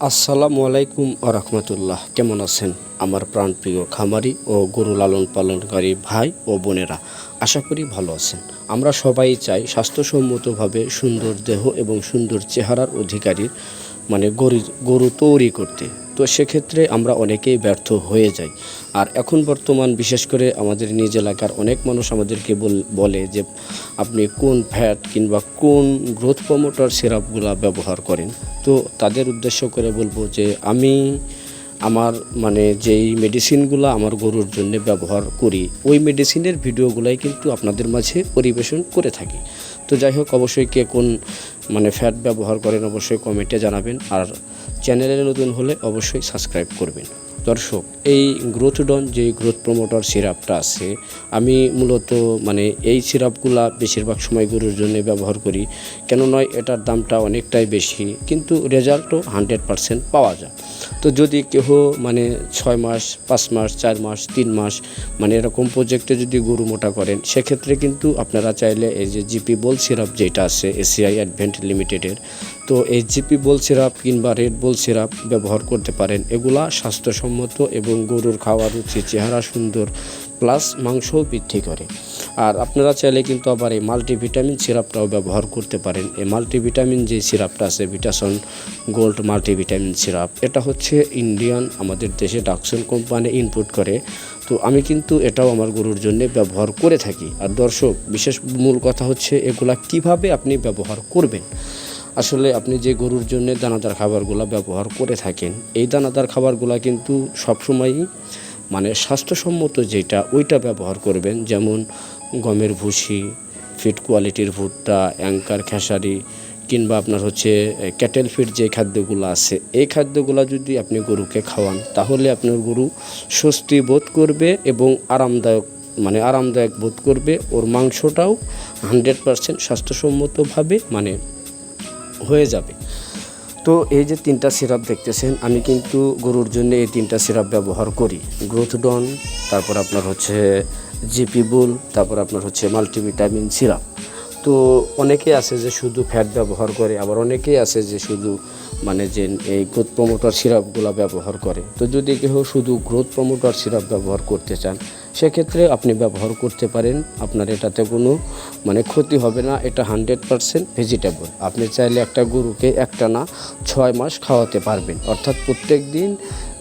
আসসালামু আলাইকুম আরহামতুল্লাহ কেমন আছেন আমার প্রাণপ্রিয় খামারি ও গরু লালন পালনকারী ভাই ও বোনেরা? আশা করি ভালো আছেন। আমরা সবাই চাই স্বাস্থ্যসম্মতভাবে সুন্দর দেহ এবং সুন্দর চেহারার অধিকারী মানে গরু গরু তৈরি করতে। তো সেক্ষেত্রে আমরা অনেকেই ব্যর্থ হয়ে যাই। আর এখন বর্তমান বিশেষ করে আমাদের নিজ এলাকার অনেক মানুষ আমাদেরকে বল- যে আপনি কোন ফ্যাট কিংবা কোন গ্রোথ প্রমোটার সিরাপগুলা ব্যবহার করেন। তো তাদের উদ্দেশ্য করে বলব যে আমি আমার মানে যেই মেডিসিনগুলো আমার গরুর জন্য ব্যবহার করি, ওই মেডিসিনের ভিডিওগুলাই কিন্তু আপনাদের মাঝে পরিবেশন করে থাকি। তো যাই হোক, অবশ্যই কে কোন মানে ফ্যাট ব্যবহার করেন অবশ্যই কমেন্টে জানাবেন, আর চ্যানেলে নতুন হলে অবশ্যই সাবস্ক্রাইব করবেন। দর্শক, এই গ্রোথডন যে গ্রোথ প্রমোটর সিরাপটা আছে, আমি মূলত মানে এই সিরাপগুলা বেশিরভাগ সময় গরুর জন্য ব্যবহার করি। কেন নয় এটার দামটা অনেকটাই বেশি, কিন্তু রেজাল্টও হান্ড্রেড পারসেন্ট পাওয়া যায়। তো যদি কেহ মানে ছয় মাস, পাঁচ মাস, চার মাস, তিন মাস মানে এরকম প্রজেক্টে যদি গরু মোটা করেন, সেক্ষেত্রে কিন্তু আপনারা চাইলে এই যে জিপি বল সিরাপ যেটা আছে এসিআই অ্যাডভেন্ট লিমিটেডের তো এই জিপি বল সিরাপ কিংবা রেড বল সিরাপ ব্যবহার করতে পারেন। এগুলা স্বাস্থ্যসম্মত এবং গরুর খাওয়ার রুচি, চেহারা সুন্দর, প্লাস মাংসও বৃদ্ধি করে। আর আপনারা চাইলে কিন্তু আবার এই মাল্টিভিটামিন সিরাপটাও ব্যবহার করতে পারেন। এই মাল্টিভিটামিন যে সিরাপটা আছে, ভিটাসন গোল্ড মাল্টিভিটামিন সিরাপ, এটা হচ্ছে ইন্ডিয়ান, আমাদের দেশে ডাকসন কোম্পানি ইনপুট করে। তো আমি কিন্তু এটাও আমার গরুর জন্য ব্যবহার করে থাকি। আর দর্শক, বিশেষ মূল কথা হচ্ছে এগুলা কীভাবে আপনি ব্যবহার করবেন। আসলে আপনি যে গরুর জন্য দানাদার খাবারগুলো ব্যবহার করে থাকেন, এই দানাদার খাবারগুলো কিন্তু সবসময়ই মানে স্বাস্থ্যসম্মত যেটা, ওইটা ব্যবহার করবেন। যেমন গমের ভুসি ফিট কোয়ালিটির ভুট্টা অ্যাঙ্কার খেসারি, কিংবা আপনার হচ্ছে ক্যাটেল ফিড যে খাদ্যগুলো আছে, এই খাদ্যগুলো যদি আপনি গরুকে খাওয়ান, তাহলে আপনার গরু স্বস্তি বোধ করবে এবং আরামদায়ক মানে আরামদায়ক বোধ করবে। ওর মাংসটাও হান্ড্রেড পারসেন্ট স্বাস্থ্যসম্মতভাবে মানে হয়ে যাবে। তো এই যে তিনটা সিরাপ দেখতেছেন, আমি কিন্তু গরুর জন্য এই তিনটা সিরাপ ব্যবহার করি। গ্রোথডন তারপর আপনার হচ্ছে জিপি বুল, তারপর আপনার হচ্ছে মাল্টিভিটামিন সিরাপ। তো অনেকে আছে যে শুধু ফ্যাট ব্যবহার করে, আবার অনেকেই আছে যে শুধু মানে যে এই গ্রোথ প্রমোটার সিরাপগুলো ব্যবহার করে। তো যদি কেউ শুধু গ্রোথ প্রমোটার সিরাপ ব্যবহার করতে চান সেক্ষেত্রে আপনি ব্যবহার করতে পারেন। আপনার এটাতে কোনো মানে ক্ষতি হবে না। এটা হান্ড্রেড পারসেন্ট ভেজিটেবল। আপনি চাইলে একটা গরুকে একটা না ছয় মাস খাওয়াতে পারবেন। অর্থাৎ প্রত্যেক দিন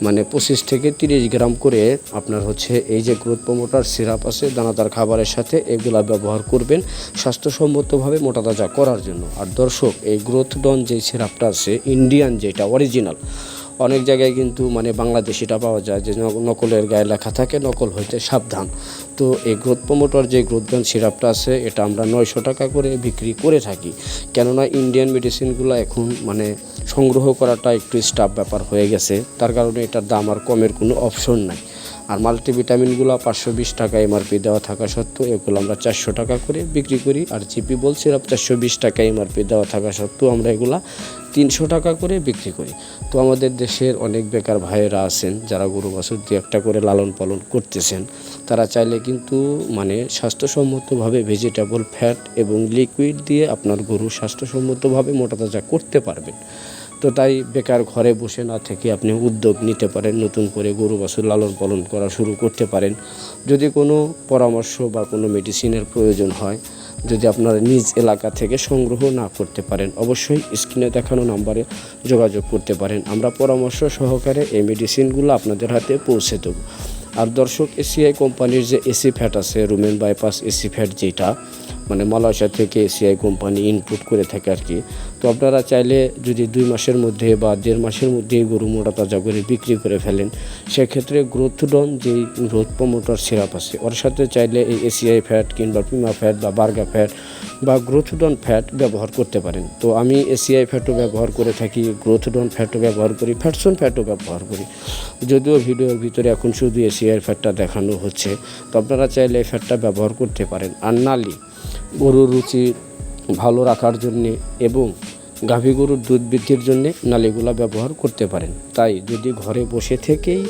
মানে পঁচিশ থেকে তিরিশ গ্রাম করে আপনার হচ্ছে এই যে গ্রোথ প্রমোটার সিরাপ আছে, দানাদার খাবারের সাথে এগুলা ব্যবহার করবেন স্বাস্থ্যসম্মতভাবে মোটা তাজা করার জন্য। আর দর্শক, এই গ্রোথ ডন যে সিরাপটা আছে ইন্ডিয়ান যেটা অরিজিনাল অনেক জায়গায় কিন্তু মানে বাংলাদেশিটা পাওয়া যায় যে নকলের গায়ে লেখা থাকে, নকল হইতে সাবধান। তো এই গ্রোথ প্রমোটর যে গ্রোথ ব্যান্ড সিরাপটা আছে, এটা আমরা নয়শো টাকা করে বিক্রি করে থাকি। কেননা ইন্ডিয়ান মেডিসিনগুলো এখন মানে সংগ্রহ করাটা একটু স্টাফ ব্যাপার হয়ে গেছে। তার কারণে এটার দাম আর কমের কোনো অপশন নাই। আর মাল্টিভিটামিনগুলো পাঁচশো বিশ টাকা এমআরপি দেওয়া থাকা সত্ত্বেও এগুলো আমরা চারশো টাকা করে বিক্রি করি। আর জিপি বল সিরাপ চারশো বিশ টাকা এমআরপি দেওয়া থাকা সত্ত্বেও আমরা এগুলা তিনশো টাকা করে বিক্রি করি। তো আমাদের দেশের অনেক বেকার ভাইয়েরা আছেন, যারা গরু, বাছুর দিয়ে একটা করে লালন পালন করতেছেন। তারা চাইলে কিন্তু মানে স্বাস্থ্যসম্মতভাবে ভেজিটেবল ফ্যাট এবং লিকুইড দিয়ে আপনার গরু স্বাস্থ্যসম্মতভাবে মোটা তাজা করতে পারবেন। তো তাই বেকার ঘরে বসে না থেকে আপনি উদ্যোগ নিতে পারেন, নতুন করে গরু বাছুর লালন পালন করা শুরু করতে পারেন। যদি কোনো পরামর্শ বা কোনো মেডিসিনের প্রয়োজন হয়, যদি আপনারা নিজ এলাকা থেকে সংগ্রহ না করতে পারেন, অবশ্যই স্ক্রিনে দেখানো নাম্বারে যোগাযোগ করতে পারেন। আমরা পরামর্শ সহকারে এই মেডিসিনগুলো আপনাদের হাতে পৌঁছে দেবো। আর দর্শক এসিআই কোম্পানির যে এসি ফ্যাট আছে রুমেন বাইপাস এসি ফ্যাট যেটা মানে মালয়েশিয়া থেকে এসিআই কোম্পানি ইনপুট করে থাকে আর কি তো আপনারা চাইলে যদি দুই মাসের মধ্যে বা দেড় মাসের মধ্যে গরু মোটা তাজা করে বিক্রি করে ফেলেন, সেক্ষেত্রে গ্রোথডন যেই গ্রোথ প্রমোটার সিরাপ আছে, ওর সাথে চাইলে এই এসিআই ফ্যাট কিংবা পিমা ফ্যাট বা বার্গা ফ্যাট বা গ্রোথডন ফ্যাট ব্যবহার করতে পারেন। তো আমি এসিআই ফ্যাটও ব্যবহার করে থাকি গ্রোথডন ফ্যাটও ব্যবহার করি ফ্যাটসন ফ্যাটও ব্যবহার করি। যদিও ভিডিওর ভিতরে এখন শুধু এসিআই ফ্যাটটা দেখানো হচ্ছে, তো আপনারা চাইলে এই ফ্যাটটা ব্যবহার করতে পারেন। আর নালি, গরুর রুচি ভালো রাখার জন্যে এবং গাভী গরুর দুধ বৃদ্ধির জন্যে নালিগুলা ব্যবহার করতে পারেন। তাই যদি ঘরে বসে থেকেই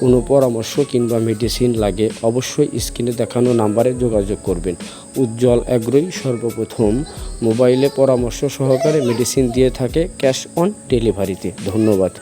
কোনো পরামর্শ কিংবা মেডিসিন লাগে, অবশ্যই স্ক্রিনে দেখানো নাম্বারে যোগাযোগ করবেন। উজ্জ্বল অ্যাগ্রোই সর্বপ্রথম মোবাইলে পরামর্শ সহকারে মেডিসিন দিয়ে থাকে ক্যাশ অন ডেলিভারিতে ধন্যবাদ।